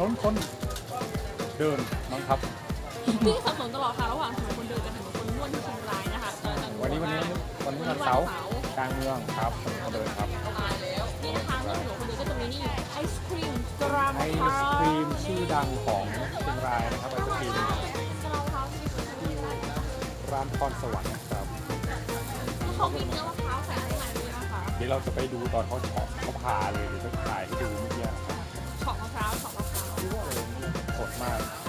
นนคนเดินน้องครับที่สับสนตลอดค่ะระหว่างถนนคนเดินกับถนนคนม่วนที่เชียงรายนะคะเออจะงงวันนี้วันนี้มาก วันนี้วันเสาร์กลางเมืองครับถนนคนเดินครับนี่นะคะเมื่อถนนคนเดินก็จะมีนี่ไอศครีมกราบไอศครีมชื่อดังของเชียงรายนะครับไอศครีมกระเพราที่เป็นคนที่ร้านพรสวรรค์นะครับ เขามีเนื้อมะพร้าวใส่ข้างในด้วยนะคะเดี๋ยวเราจะไปดูตอนเขาเฉาะเขาพาเลยเดี๋ยวจะถ่ายให้ดูเมื่อกี้นะครับ มาก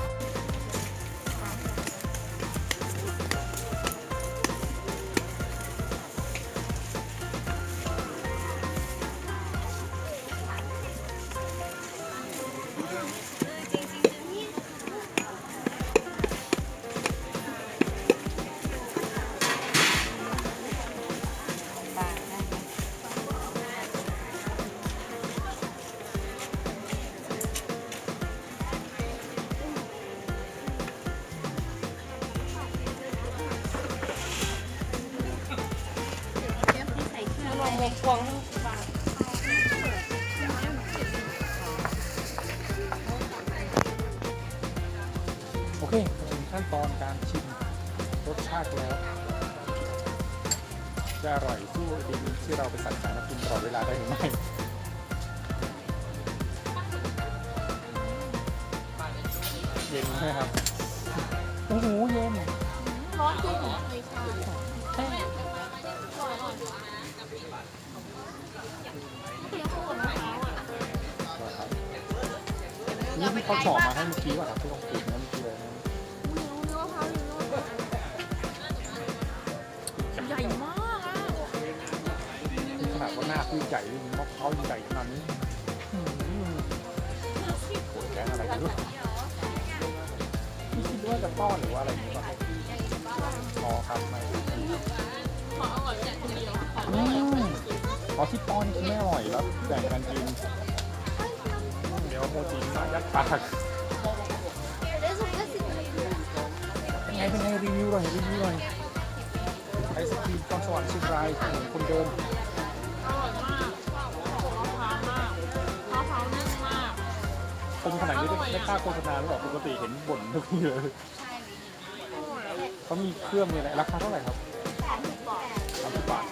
วงกวางโอเคมาถึงขั้นตอนการชิมรสชาติแล้ว จะอร่อยสู้ไอติมที่เราไปสั่งสารมากินตลอดเวลาได้หรือไม่เย็นไหมครับ โอ้โห เย็นร้อนจริง เขาเฉาะมาให้เมื่อกี้ว่ะที่ต้องกินนะเมื่อกี้เลยนะใหญ่มากอะนี่ขนาดว่าหน้าพี่ใหญ่นี่มะพร้าวยังใหญ่ขนาดนี้อืมโหแกงอะไรกันลูกพี่คิดว่าจะป้อนหรือว่าอะไรอย่างเงี้ยป่ะอ๋อครับไม่ขออร่อยแบบคนเดียวขออือร่อยแบบมพอที่ป้อนคือไม่อร่อยแล้วแบ่งกันกิน ยวโมจิมายัดปากเป็นไงเป็นไงรีวิวหน่อยรีวิวหน่อยไอศครีมตอนสวรรค์เชียงรายถนนคนเดินอร่อยมากชอบมะพร้าวมากมะพร้าวนิ่มมากคมขนาดนี้ไม่ไม่กล้าโฆษณาหรือเปล่าปกติเห็นบ่นทุกทีเลยเขามีเครื่องมีอะไรราคาเท่าไหร่ครับสามสิบบาทสามสิบบาท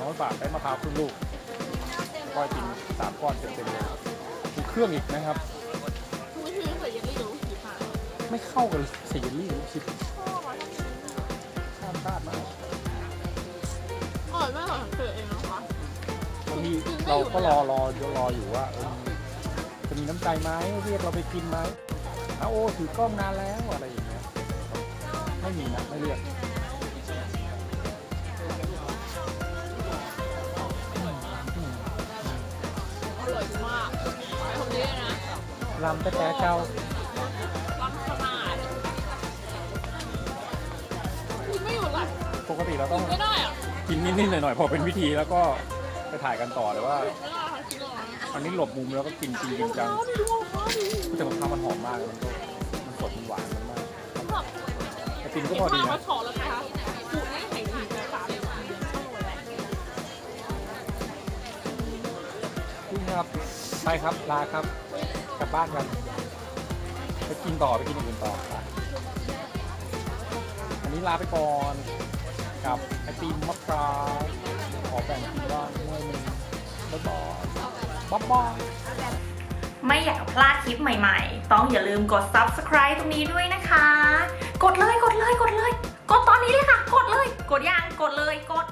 ร้อยบาทได้มะพร้าวครึ่งลูกก้อยกินสามก้อนเต็มๆเลยมี เครื่องอีกนะครับไม่ใช่ใส่เยลลี่หรือลูกชิ้นค่ะไม่เข้ากันเลยใส่เยลลี่ลูกชิปชอบอะข้ามชาติมากอร่อยมากของเธอเองนะคะบางทีเราก็รอรอรออยู่ว่าเออจะมีน้ำใจไหมเรียกเราไปกินไหมอ้าวโอ้ถือกล้องนานแล้วอะไรอย่างเงี้ยไม่มีนะไม่เรียก ลำแต่แต่เจ้ารักขนาดกินไม่หยุดอะปกติเราต้องไม่ได้อะกินนิดๆหน่อยๆพอเป็นวิธีแล้วก็ไปถ่ายกันต่อเลยว่า ไม่ได้ค่ะกินหรอกอันนี้หลบมุมแล้วก็กินจริงจริงจังดูดูมะพร้าวดิแต่มะพร้าวมันหอมมากมันก็มันสดมันหวานมันมากแบบไอติมก็เห็นพอดีภาพมานะฉอแล้วนะคะปูนี่ไข่ถึงจะสามเดือนเข้าเลยแหละนี่ครับ ไปครับ ลาครับ กลับบ้านกันไปกินต่อไปกินอย่างอื่นต่อไปอันนี้ลาไปก่อนกับไอติมมะพร้าวขอแบ่งกินบ้างเมื่อนึงบ๊ายบายบ๊ายบายไม่อยากพลาดคลิปใหม่ๆ ต้องอย่าลืมกด subscribe ตรงนี้ด้วยนะคะ กดเลยกดเลยกดเลย กดตอนนี้เลยค่ะ กดเลย กดยังกดเลยกด